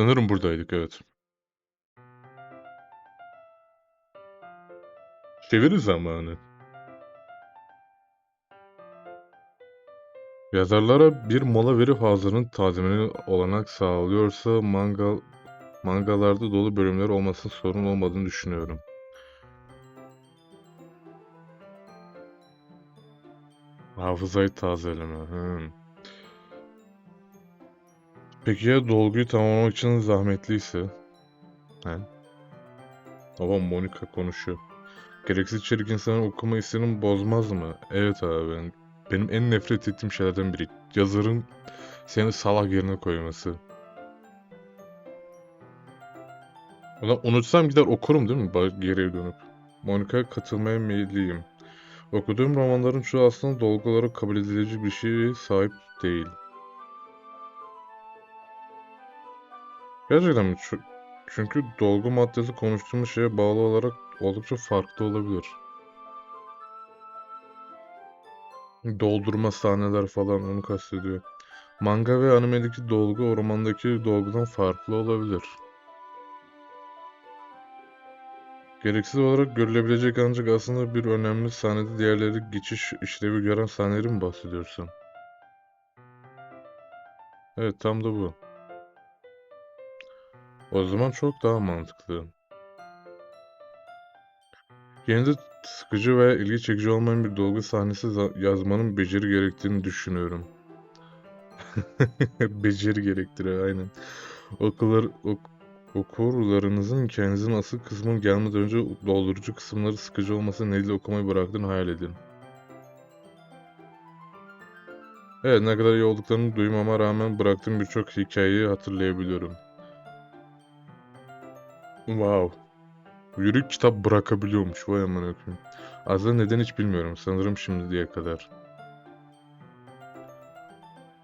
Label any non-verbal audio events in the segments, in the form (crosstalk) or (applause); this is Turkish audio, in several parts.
Sanırım buradaydık, evet. Çeviri zamanı. Yazarlara bir mola verip hazırın tazminini olanak sağlıyorsa mangal mangalarda dolu bölümler olmasının sorun olmadığını düşünüyorum. Hafızayı tazeleme. Hmm. Peki ya dolguyu tamamlamak için zahmetliyse? He? Baba Monica konuşuyor. Gereksiz içerik insanın okuma isteğini bozmaz mı? Evet abi ben, benim en nefret ettiğim şeylerden biri. Yazarın seni salak yerine koyması. Ulan unutsam gider okurum değil mi? Geriye dönüp. Monica'ya katılmaya meyilliyim. Okuduğum romanların çoğu aslında dolgu olarak kabul edilecek bir şeye sahip değil. Gerçekten mi? Çü- Çünkü dolgu maddesi konuştuğumuz şeye bağlı olarak oldukça farklı olabilir. Doldurma sahneler falan onu kastediyor. Manga ve animedeki dolgu o romandaki dolgudan farklı olabilir. Gereksiz olarak görülebilecek ancak aslında bir önemli sahnede diğerleri geçiş işlevi gören sahneleri mi bahsediyorsun? Evet tam da bu. O zaman çok daha mantıklı. Yine sıkıcı veya ilgi çekici olmayan bir dolgu sahnesi yazmanın beceri gerektiğini düşünüyorum. (laughs) Beceri gerektiriyor aynen. Okullar, ok- okurlarınızın hikayenizin asıl kısmının gelmeden önce doldurucu kısımları sıkıcı olmasa neyle okumayı bıraktığını hayal edin. Evet ne kadar iyi olduklarını duymama rağmen bıraktığım birçok hikayeyi hatırlayabiliyorum. Wow. Yürüyüp kitap bırakabiliyormuş. Vay amına koyayım. Aslında neden hiç bilmiyorum. Sanırım şimdiye kadar.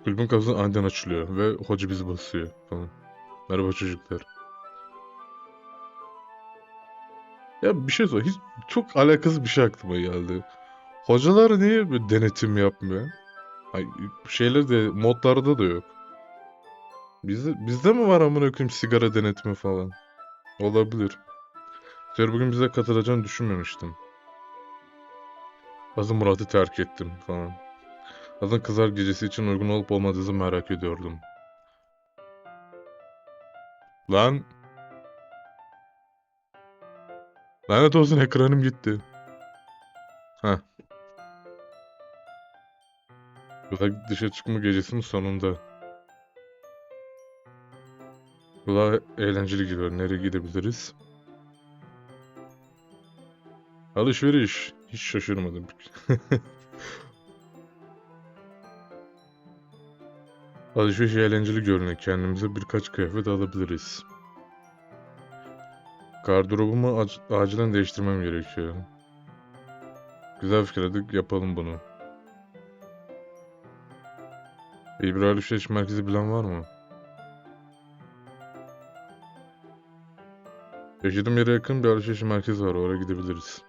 Kulübün kapısı aniden açılıyor ve hoca bizi basıyor falan. Merhaba çocuklar. Ya bir şey sor. Hiç çok alakasız bir şey aklıma geldi. Hocalar niye bir denetim yapmıyor? Ay, şeyler de modlarda da yok. Bizde, bizde mi var amına koyayım sigara denetimi falan? Olabilir. Sen bugün bize katılacağını düşünmemiştim. Azı Murat'ı terk ettim falan. Azın kızar gecesi için uygun olup olmadığını merak ediyordum. Lan. Lanet olsun ekranım gitti. Heh. Uzak dışa çıkma gecesinin sonunda. Kulağa eğlenceli geliyor. Nereye gidebiliriz? Alışveriş. Hiç şaşırmadım. (laughs) Alışveriş eğlenceli görünüyor. Kendimize birkaç kıyafet alabiliriz. Gardırobumu ac- acilen değiştirmem gerekiyor. Güzel fikir hadi yapalım bunu. Bir alışveriş merkezi bilen var mı? Yaşadığım yere yakın bir alışveriş merkezi var. Oraya gidebiliriz.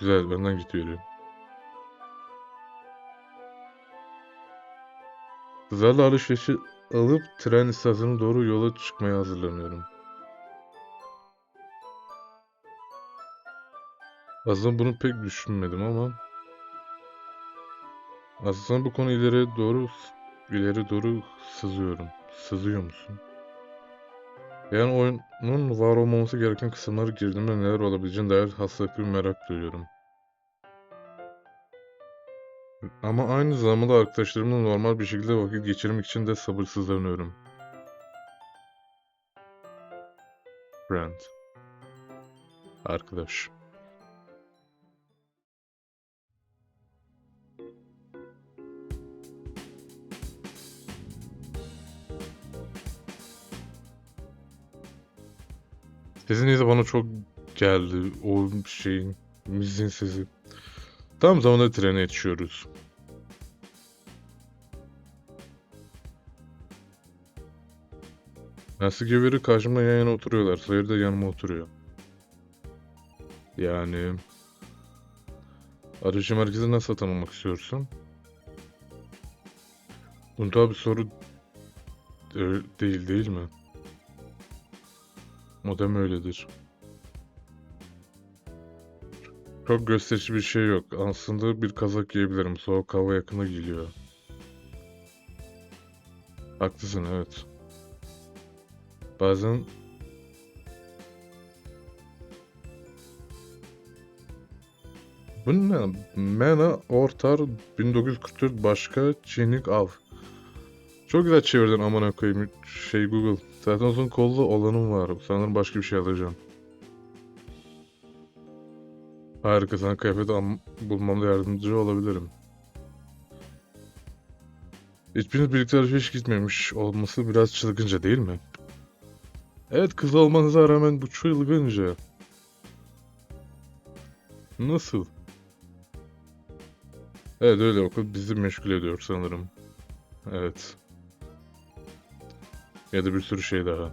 Güzel, benden gidiyor. Kızlarla alışverişi alıp tren istasyonuna doğru yola çıkmaya hazırlanıyorum. Aslında bunu pek düşünmedim ama aslında bu konu ileri doğru ileri doğru sızıyorum. Sızıyor musun? Yani oyunun var olmaması gereken kısımları girdiğimde neler olabileceğine dair hastalıklı bir merak duyuyorum. Ama aynı zamanda arkadaşlarımla normal bir şekilde vakit geçirmek için de sabırsızlanıyorum. Friend. Arkadaş. Sesin neyse bana çok geldi. O şeyin, müziğin sesi. Tam zamanda trene yetişiyoruz. Nasıl Geveri karşımda yan yana oturuyorlar. Sayır da yanıma oturuyor. Yani... Arayışı merkezi nasıl tanımak istiyorsun? Bunda bir soru öyle değil değil mi? Modem öyledir. Çok gösterici bir şey yok. Aslında bir kazak giyebilirim. Soğuk hava yakına geliyor. Haklısın evet. Bazen Bu ne? Mena Ortar 1944 başka Çinik Av. Çok güzel çevirdin amına koyayım şey Google. Zaten uzun kollu olanım var. Sanırım başka bir şey alacağım. Harika sana kıyafet am- bulmamda yardımcı olabilirim. Hiçbiriniz birlikte alışveriş gitmemiş olması biraz çılgınca değil mi? Evet kız olmanıza rağmen bu çılgınca. Nasıl? Evet öyle okul bizi meşgul ediyor sanırım. Evet. Ya da bir sürü şey daha.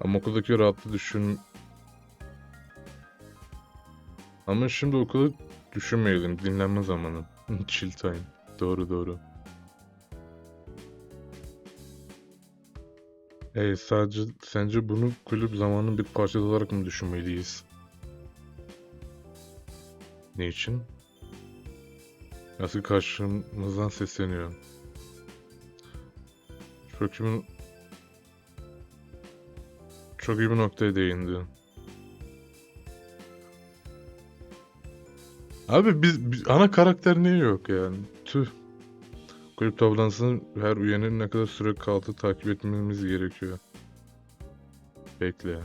Ama okuldaki rahatlığı düşün... Ama şimdi okulu düşünmeyelim. Dinlenme zamanı. (laughs) Chill time. Doğru doğru. Hey sadece sence bunu kulüp zamanının bir parçası olarak mı düşünmeliyiz? Ne için? Nasıl karşımızdan sesleniyor? Çok iyi çok iyi bir noktaya değindi. Abi biz, biz- ana karakter niye yok yani? Tüh. Kulüp toplantısının her üyenin ne kadar süre kaldığı takip etmemiz gerekiyor. Bekle.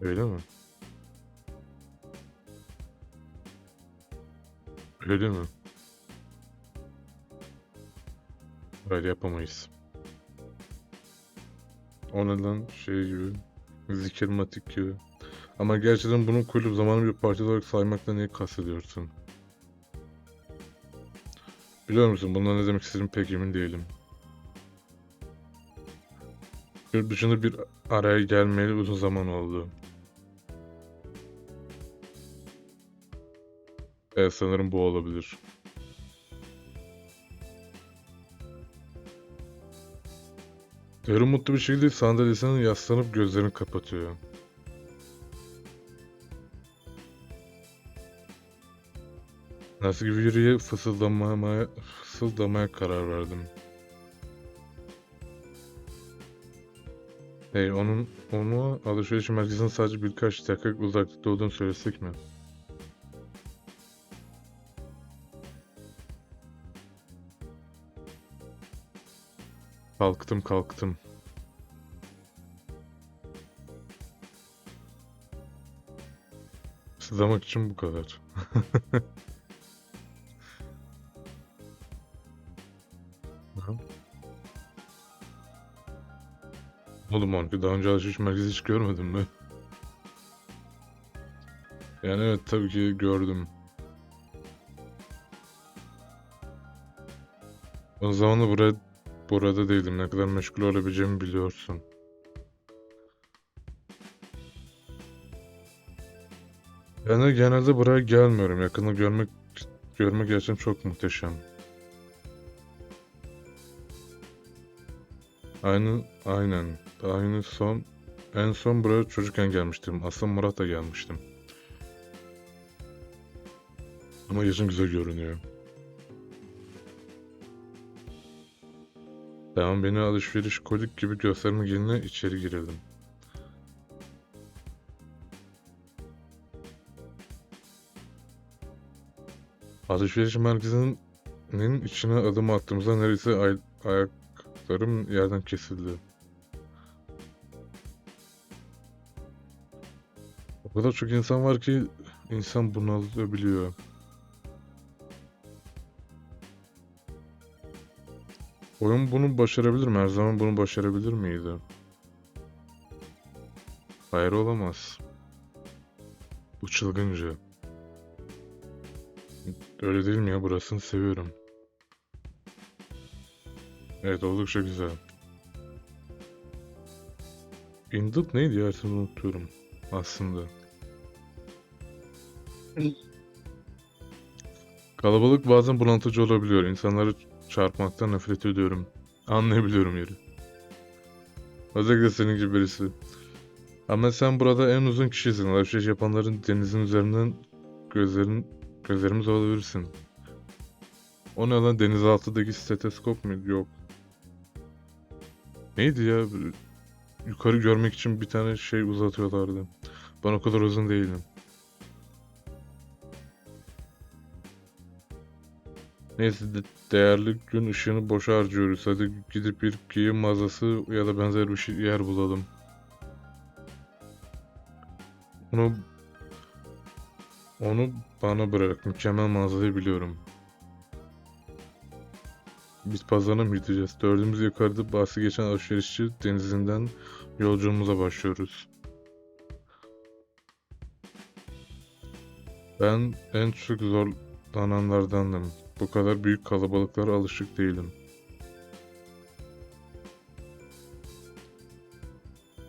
Öyle mi? Öyle mi? Öyle yapamayız. O neden şey gibi, zikirmatik gibi. Ama gerçekten bunu kulüp zamanı bir parça olarak saymakla neyi kastediyorsun? Biliyor musun bundan ne demek istediğimi pek emin değilim. Yurt dışında bir araya gelmeyeli uzun zaman oldu. Evet sanırım bu olabilir. Yarı mutlu bir şekilde sandalyesine yaslanıp gözlerini kapatıyor. Nasıl yürüye fısıldamaya, fısıldamaya karar verdim. Hey onun onu alışveriş merkezinin sadece birkaç dakika uzaklıkta olduğunu söylesek mi? Kalktım kalktım. Sızlamak için bu kadar. (laughs) Oğlum Monki daha önce alışveriş merkezi hiç görmedin mi? Yani evet tabii ki gördüm. O zaman da buraya, burada değildim. Ne kadar meşgul olabileceğimi biliyorsun. De genelde buraya gelmiyorum. Yakını görmek görmek gerçekten çok muhteşem. Aynı, aynen. Aynı son, en son buraya çocukken gelmiştim. Aslında Murat'la gelmiştim. Ama yazın güzel görünüyor. Tamam beni alışveriş kolik gibi göstermek yerine içeri girelim. Alışveriş merkezinin içine adım attığımızda neredeyse ay ayaklarım yerden kesildi. O kadar çok insan var ki insan bunalabiliyor. Oyun bunu başarabilir mi? Her zaman bunu başarabilir miydi? Hayır olamaz. Bu çılgınca. Öyle değil mi ya? Burasını seviyorum. Evet oldukça güzel. Indut neydi ya? Şimdi unutuyorum. Aslında. Kalabalık bazen bulantıcı olabiliyor. İnsanları çarpmaktan nefret ediyorum. Anlayabiliyorum yeri. Özellikle senin gibi birisi. Ama sen burada en uzun kişisin. Alışveriş yapanların denizin üzerinden gözlerin gözlerimiz olabilirsin. O ne lan denizaltıdaki steteskop mu? Yok. Neydi ya? Yukarı görmek için bir tane şey uzatıyorlardı. Ben o kadar uzun değilim. Neyse de- değerli gün ışığını boşa harcıyoruz. Hadi gidip bir giyim mağazası ya da benzer bir şey yer bulalım. Onu onu bana bırak. Mükemmel mağazayı biliyorum. Biz pazarına mı gideceğiz? Dördümüz yukarıda bahsi geçen alışverişçi denizinden yolculuğumuza başlıyoruz. Ben en çok zorlananlardandım. Bu kadar büyük kalabalıklara alışık değilim.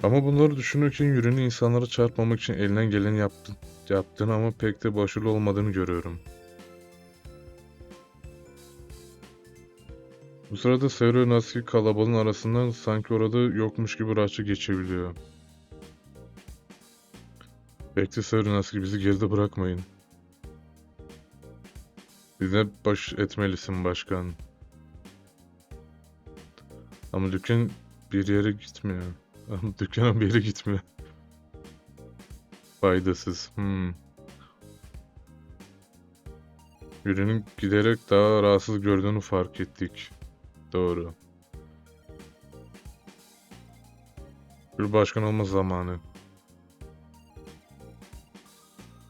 Ama bunları düşünürken yüreğini insanlara çarpmamak için elinden geleni yaptı, yaptığını ama pek de başarılı olmadığını görüyorum. Bu sırada Seru Naski kalabalığın arasından sanki orada yokmuş gibi rahatça geçebiliyor. Bekle Seru Naski bizi geride bırakmayın. Bize baş etmelisin başkan. Ama dükkan bir yere gitmiyor. (laughs) Ama dükkana bir yere gitmiyor. Faydasız. Hmm. Birinin giderek daha rahatsız gördüğünü fark ettik. Doğru. Bir başkan olma zamanı.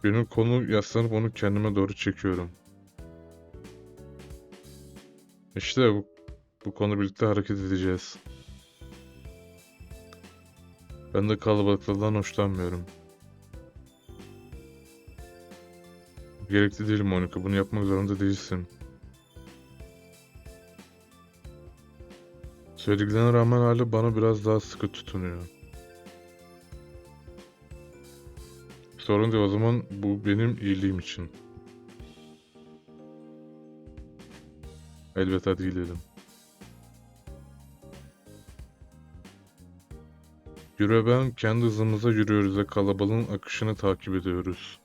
Birinin konu yaslanıp onu kendime doğru çekiyorum. İşte bu, bu konu birlikte hareket edeceğiz. Ben de kalabalıklardan hoşlanmıyorum. Gerekli değil Monica. Bunu yapmak zorunda değilsin. Söylediklerine rağmen hala bana biraz daha sıkı tutunuyor. Sorun değil o zaman bu benim iyiliğim için. Elbette hadi gidelim. Yürü ben kendi hızımıza yürüyoruz ve kalabalığın akışını takip ediyoruz.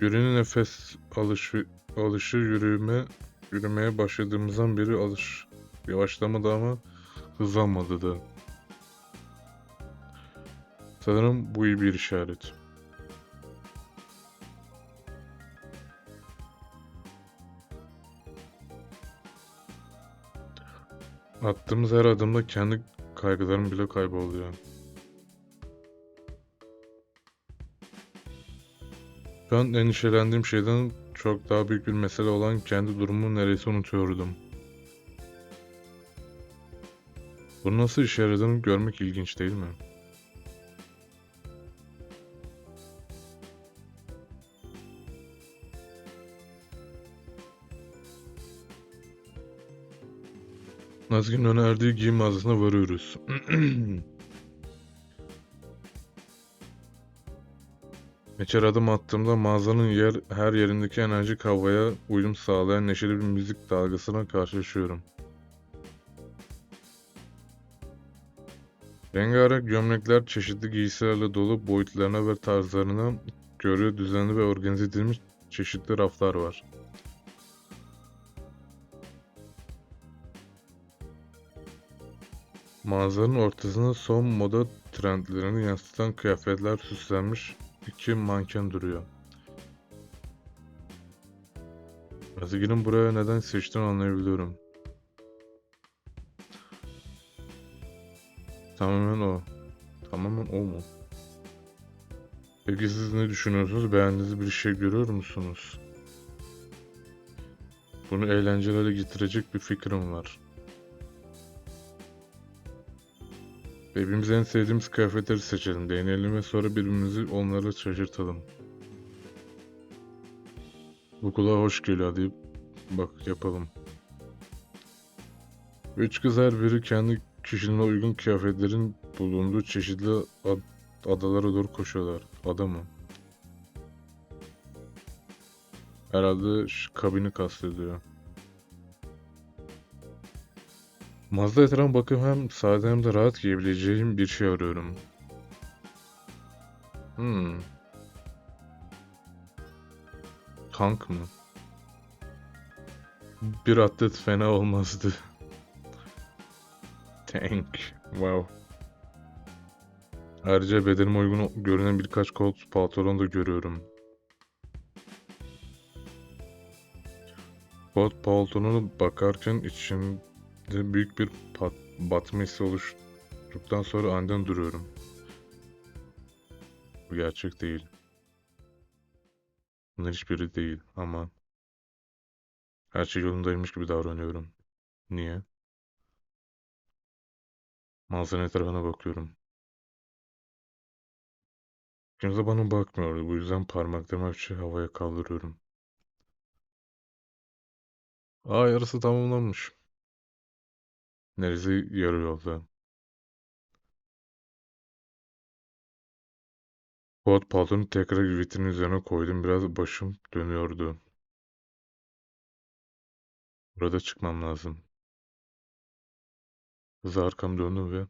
Yürüyün nefes alışı, alışı yürüme, yürümeye başladığımızdan beri alış yavaşlamadı ama hızlanmadı da. Sanırım bu iyi bir işaret. Attığımız her adımda kendi kaygılarım bile kayboluyor. Şu an endişelendiğim şeyden çok daha büyük bir mesele olan kendi durumumu neredeyse unutuyordum. Bunun nasıl işe yaradığını görmek ilginç değil mi? Nazgın önerdiği giyim mağazasına varıyoruz. (clears throat) İçeri adım attığımda mağazanın yer, her yerindeki enerjik havaya uyum sağlayan neşeli bir müzik dalgasına karşılaşıyorum. Rengarenk gömlekler çeşitli giysilerle dolu boyutlarına ve tarzlarına göre düzenli ve organize edilmiş çeşitli raflar var. Mağazanın ortasında son moda trendlerini yansıtan kıyafetler süslenmiş iki manken duruyor. Ezgi'nin buraya neden seçtiğini anlayabiliyorum. Tamamen o. Tamamen o mu? Peki siz ne düşünüyorsunuz? Beğendiğiniz bir şey görüyor musunuz? Bunu eğlenceli hale getirecek bir fikrim var. Hepimiz en sevdiğimiz kıyafetleri seçelim, deneyelim ve sonra birbirimizi onlarla şaşırtalım. Bu kulağa hoş geliyor hadi bak yapalım. Üç kız her biri kendi kişiliğine uygun kıyafetlerin bulunduğu çeşitli ad- adalara doğru koşuyorlar. Ada mı? Herhalde kabini kastediyor. Mazda etrafına bakıp hem sade hem de rahat giyebileceğim bir şey arıyorum. Hmm. Tank mı? Bir atlet fena olmazdı. (laughs) Tank. Wow. Ayrıca bedenime uygun görünen birkaç kot pantolon da görüyorum. Kot pantolonuna bakarken içimde büyük bir pat batma hissi oluştuktan sonra aniden duruyorum. Bu gerçek değil. Bunlar hiçbiri değil ama her şey yolundaymış gibi davranıyorum. Niye? Manzaranın etrafına bakıyorum. Kimse bana bakmıyordu. Bu yüzden parmaklarımı hafifçe havaya kaldırıyorum. Aa yarısı tamamlanmış. Neresi yarı yolda. Kot paltonu tekrar vitrinin üzerine koydum. Biraz başım dönüyordu. Burada çıkmam lazım. Hızla arkam döndüm ve...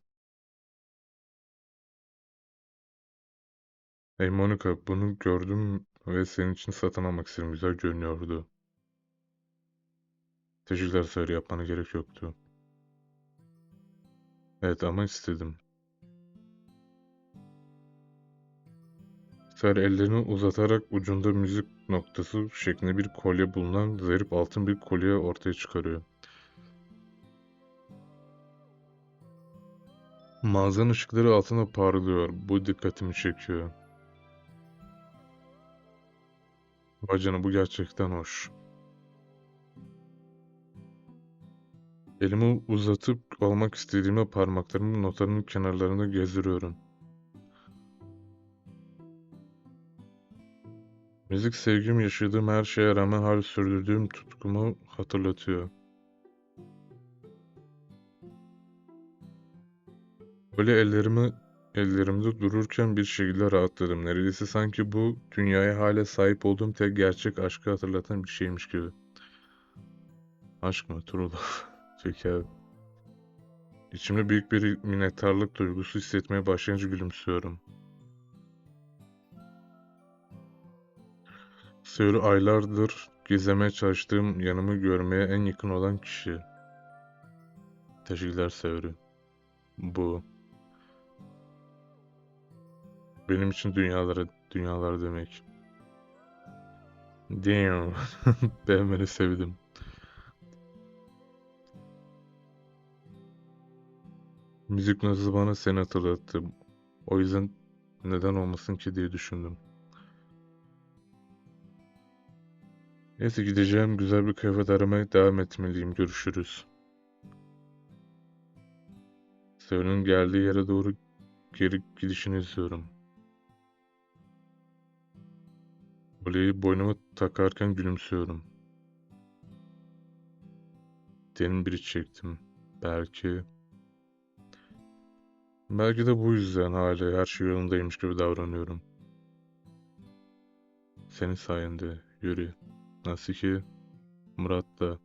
Hey Monica, bunu gördüm ve senin için satın almak istedim. Güzel görünüyordu. Teşekkürler Sarı, yapmana gerek yoktu. Evet ama istedim. Sarı ellerini uzatarak ucunda müzik noktası şeklinde bir kolye bulunan zarif altın bir kolye ortaya çıkarıyor. Mağazanın ışıkları altında parlıyor. Bu dikkatimi çekiyor. Vay canına bu gerçekten hoş. Elimi uzatıp almak istediğimde parmaklarımı notların kenarlarında gezdiriyorum. Müzik sevgim yaşadığım her şeye rağmen hala sürdürdüğüm tutkumu hatırlatıyor. Böyle ellerimi ellerimde dururken bir şekilde rahatladım. Neredeyse sanki bu dünyaya hala sahip olduğum tek gerçek aşkı hatırlatan bir şeymiş gibi. Aşk mı? True abi. İçimde büyük bir minnettarlık duygusu hissetmeye başlayınca gülümsüyorum. Sığırı aylardır gizlemeye çalıştığım yanımı görmeye en yakın olan kişi. Teşekkürler Sığırı. Bu. Benim için dünyalara, dünyalar demek. Damn. (laughs) Beğenmeni sevdim. Müzik nasıl bana seni hatırlattı. O yüzden neden olmasın ki diye düşündüm. Neyse gideceğim güzel bir kıyafet aramaya devam etmeliyim. Görüşürüz. Sarı'nın geldiği yere doğru geri gidişini izliyorum. Kolyeyi boynuma takarken gülümsüyorum. Derin bir iç çektim. Belki... Belki de bu yüzden hala her şey yolundaymış gibi davranıyorum. Senin sayende Yuri. Nasıl ki Murat da.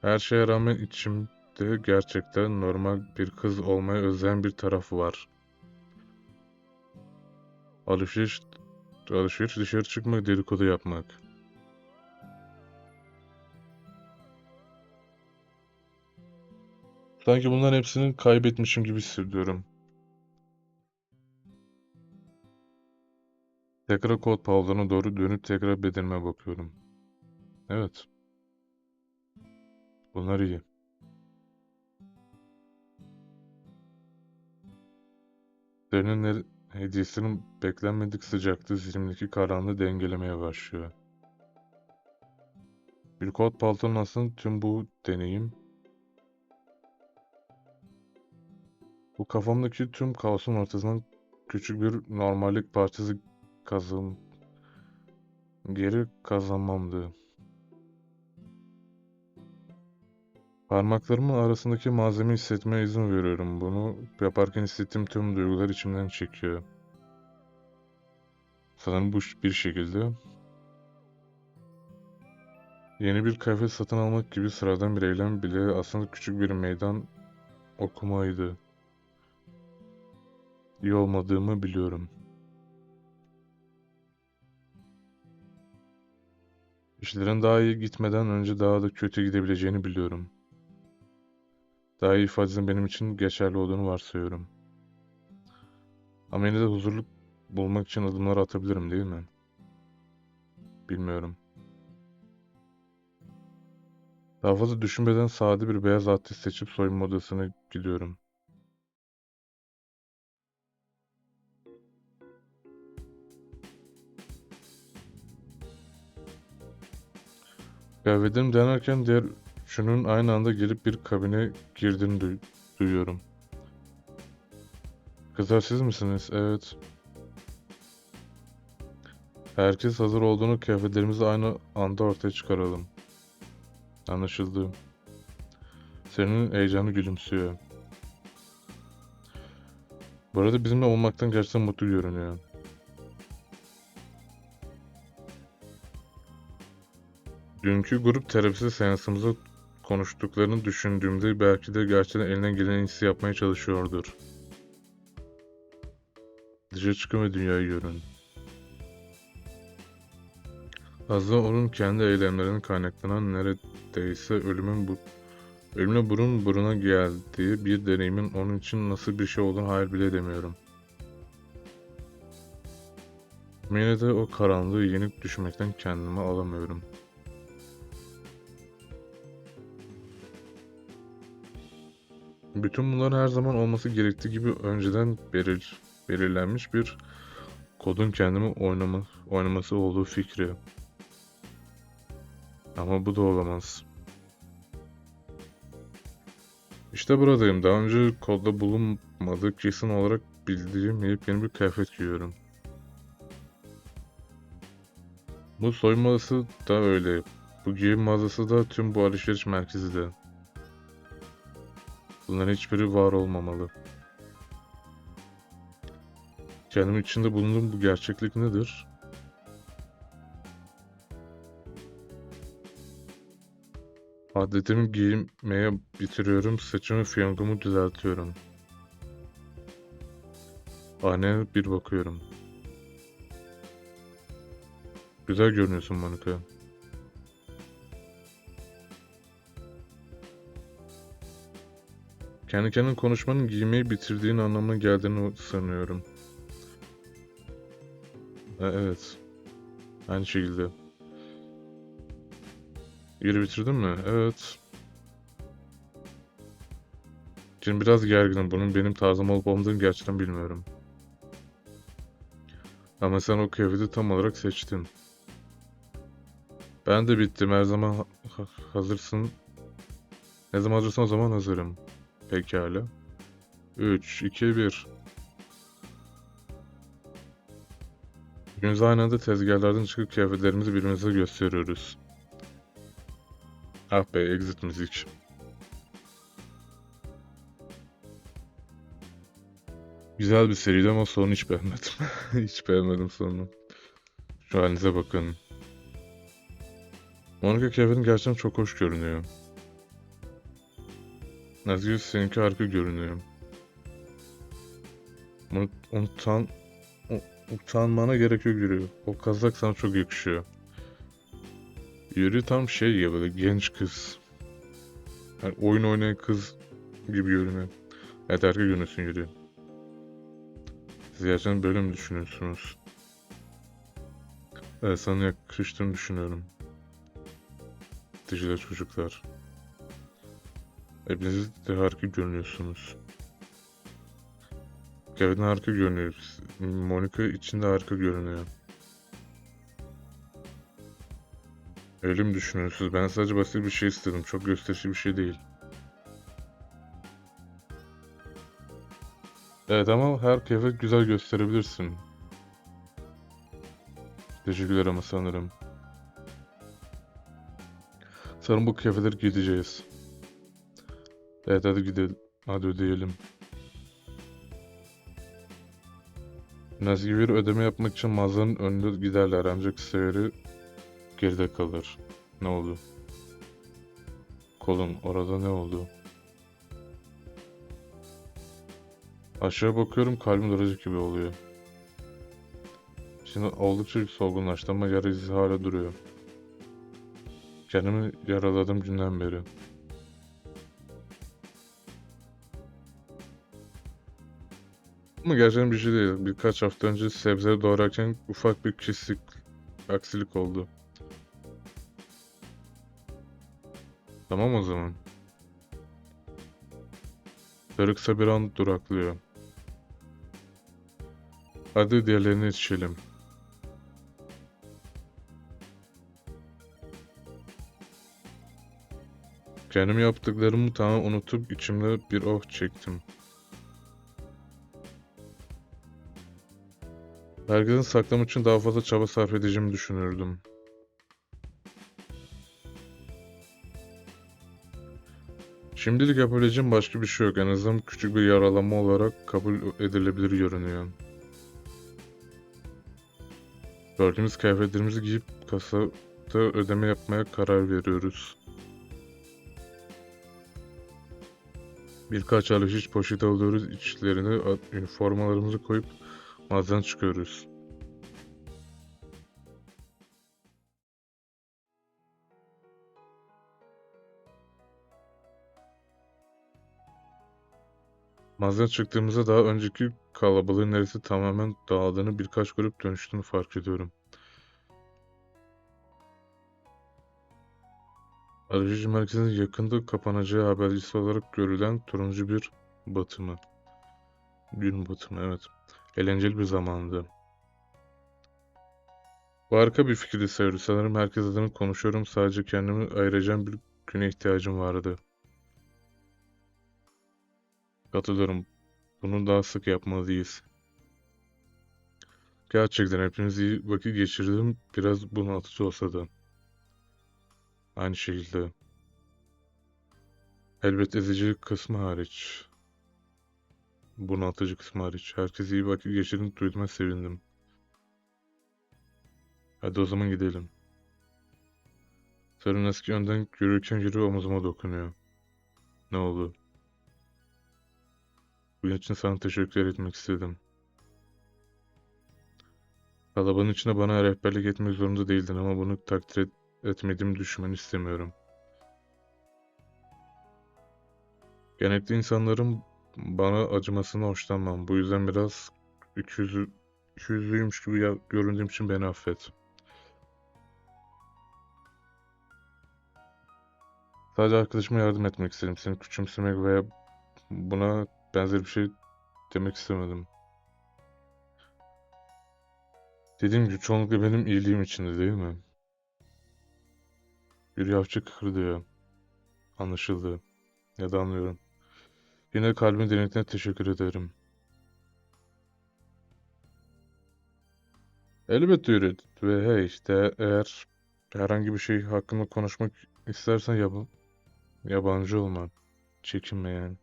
Her şeye rağmen içimde gerçekten normal bir kız olmaya özleyen bir taraf var. Alışveriş, alışveriş dışarı çıkmak, dedikodu yapmak. Sanki bunların hepsini kaybetmişim gibi hissediyorum. Tekrar kod pavlarına doğru dönüp tekrar bedenime bakıyorum. Evet. Bunlar iyi. El- hediyesinin beklenmedik sıcaklığı zihnimdeki karanlığı dengelemeye başlıyor. Bir kot paltonun aslında tüm bu deneyim Bu kafamdaki tüm kaosun ortasından küçük bir normallik parçası kazan geri kazanmamdı. Parmaklarımın arasındaki malzemeyi hissetmeye izin veriyorum. Bunu yaparken hissettiğim tüm duygular içimden çekiyor. Sanırım bu bir şekilde Yeni bir kıyafet satın almak gibi sıradan bir eylem bile aslında küçük bir meydan okumaydı. İyi olmadığımı biliyorum. İşlerin daha iyi gitmeden önce daha da kötü gidebileceğini biliyorum. Daha iyi ifadesinin benim için geçerli olduğunu varsayıyorum. Ama yine de huzurluk bulmak için adımlar atabilirim değil mi? Bilmiyorum. Daha fazla düşünmeden sade bir beyaz atlet seçip soyunma odasına gidiyorum. Kıyafetlerimi denerken diğer üçünün aynı anda gelip bir kabine girdiğini duy- duyuyorum. Kızlar siz misiniz? Evet. Herkes hazır olduğunu kıyafetlerimizi aynı anda ortaya çıkaralım. Anlaşıldı. Senin heyecanı gülümsüyor. Bu arada bizimle olmaktan gerçekten mutlu görünüyor. Dünkü grup terapisi seansımızda konuştuklarını düşündüğümde belki de gerçekten elinden gelen en iyisi yapmaya çalışıyordur. Dışarı çıkın ve dünyayı görün. Aslında onun kendi eylemlerinin kaynaklanan neredeyse ölümün bu ölümle burun buruna geldiği bir deneyimin onun için nasıl bir şey olduğunu hayal bile edemiyorum. Yine de o karanlığı yenik düşmekten kendimi alamıyorum. Bütün bunların her zaman olması gerektiği gibi önceden belir, belirlenmiş bir kodun kendimi oynama, oynaması olduğu fikri. Ama bu da olamaz. İşte buradayım. Daha önce kodda bulunmadığı kesin olarak bildiğim yepyeni bir kıyafet giyiyorum. Bu odası da öyle. Bu giyim mağazası da tüm bu alışveriş merkezi de. Bunların hiçbiri var olmamalı. Kendim içinde bulunduğum bu gerçeklik nedir? Adetimi giymeye bitiriyorum, saçımı fiyangomu düzeltiyorum. Aynaya bir bakıyorum. Güzel görünüyorsun Monika. Kendi kendine konuşmanın giymeyi bitirdiğin anlamına geldiğini sanıyorum. Evet. Aynı şekilde. Yeri bitirdin mi? Evet. Şimdi biraz gerginim. Bunun benim tarzım olup olmadığını gerçekten bilmiyorum. Ama sen o kıyafeti tam olarak seçtin. Ben de bittim. Her zaman ha- ha- hazırsın. Ne zaman hazırsan o zaman hazırım. Pekala. 3, 2, 1. Günümüzde aynı anda tezgahlardan çıkıp kıyafetlerimizi birbirimize gösteriyoruz. Ah be, exit müzik. Güzel bir seriydi ama sonunu hiç beğenmedim. (laughs) hiç beğenmedim sonunu. Şu halinize bakın. Monica kıyafetin gerçekten çok hoş görünüyor. Nazgül seninki harika görünüyor. Unutan, utanmana gerek yok yürü. O kazak sana çok yakışıyor. Yürü tam şey ya böyle genç kız. Yani oyun oynayan kız gibi görünüyor. Evet harika görünüyorsun yürü. Siz gerçekten böyle mi düşünüyorsunuz? Evet sana yakıştığını düşünüyorum. Teşekkürler çocuklar. Hepiniz de harika görünüyorsunuz. Kevin harika görünüyor. Monica için de harika görünüyor. Öyle mi düşünüyorsunuz? Ben sadece basit bir şey istedim. Çok gösterişli bir şey değil. Evet ama her kıyafet güzel gösterebilirsin. Teşekkürler ama sanırım. Sanırım bu kıyafetleri gideceğiz. Evet hadi gidelim. Hadi ödeyelim. Nazi bir ödeme yapmak için mağazanın önünde giderler ancak seyri geride kalır. Ne oldu? Kolun orada ne oldu? Aşağı bakıyorum kalbim duracak gibi oluyor. Şimdi oldukça solgunlaştı ama yara izi hala duruyor. Kendimi yaraladım günden beri. Ama gerçekten bir şey değil. Birkaç hafta önce sebzeleri doğrarken ufak bir kişilik aksilik oldu. Tamam o zaman. Darıksa bir an duraklıyor. Hadi diğerlerini içelim. Kendim yaptıklarımı tamamen unutup içimde bir oh çektim. Herkesin saklam için daha fazla çaba sarf edeceğimi düşünürdüm. Şimdilik yapabileceğim başka bir şey yok. En azından küçük bir yaralanma olarak kabul edilebilir görünüyor. Gördüğümüz kıyafetlerimizi giyip kasada ödeme yapmaya karar veriyoruz. Birkaç alışveriş poşeti alıyoruz. İçlerine üniformalarımızı koyup mağazadan çıkıyoruz. Mağazadan çıktığımızda daha önceki kalabalığın neresi tamamen dağıldığını birkaç grup dönüştüğünü fark ediyorum. Alışveriş merkezinin yakında kapanacağı habercisi olarak görülen turuncu bir batımı. Gün batımı evet. Eğlenceli bir zamandı. Bu harika bir fikirdi Sevri. Sanırım herkes adına konuşuyorum. Sadece kendimi ayıracağım bir güne ihtiyacım vardı. Katılıyorum. Bunu daha sık yapmalıyız. Gerçekten hepimiz iyi vakit geçirdim. Biraz bunaltıcı olsa da. Aynı şekilde. Elbet ezici kısmı hariç. Bunaltıcı kısmı hariç. Herkes iyi vakit geçirdiğini duyduğuma sevindim. Hadi o zaman gidelim. Sarın eski önden yürürken yürü omuzuma dokunuyor. Ne oldu? Bugün için sana teşekkür etmek istedim. Kalabalığın içinde bana rehberlik etmek zorunda değildin ama bunu takdir et etmediğimi düşünmeni istemiyorum. Genellikle insanların bana acımasını hoşlanmam. Bu yüzden biraz ikiyüzlü, ikiyüzlüymüş gibi ya- göründüğüm için beni affet. Sadece arkadaşıma yardım etmek istedim. Seni küçümsemek veya buna benzer bir şey demek istemedim. Dediğim gibi çoğunlukla benim iyiliğim içindi değil mi? Bir yavşak kıkırdıyor. Anlaşıldı. Ya da anlıyorum. Yine kalbin derinliğine teşekkür ederim. Elbette üret. Ve hey işte eğer herhangi bir şey hakkında konuşmak istersen yab yabancı olma. Çekinme yani.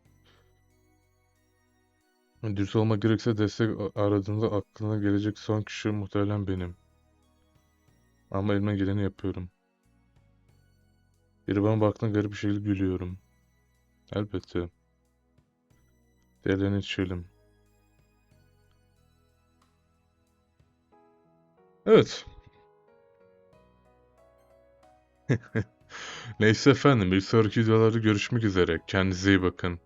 Dürüst olmak gerekirse destek aradığında aklına gelecek son kişi muhtemelen benim. Ama elimden geleni yapıyorum. Biri bana baktığında garip bir şekilde gülüyorum. Elbette. Diğerlerini içelim. Evet. (laughs) Neyse efendim, bir sonraki videolarda görüşmek üzere. Kendinize iyi bakın.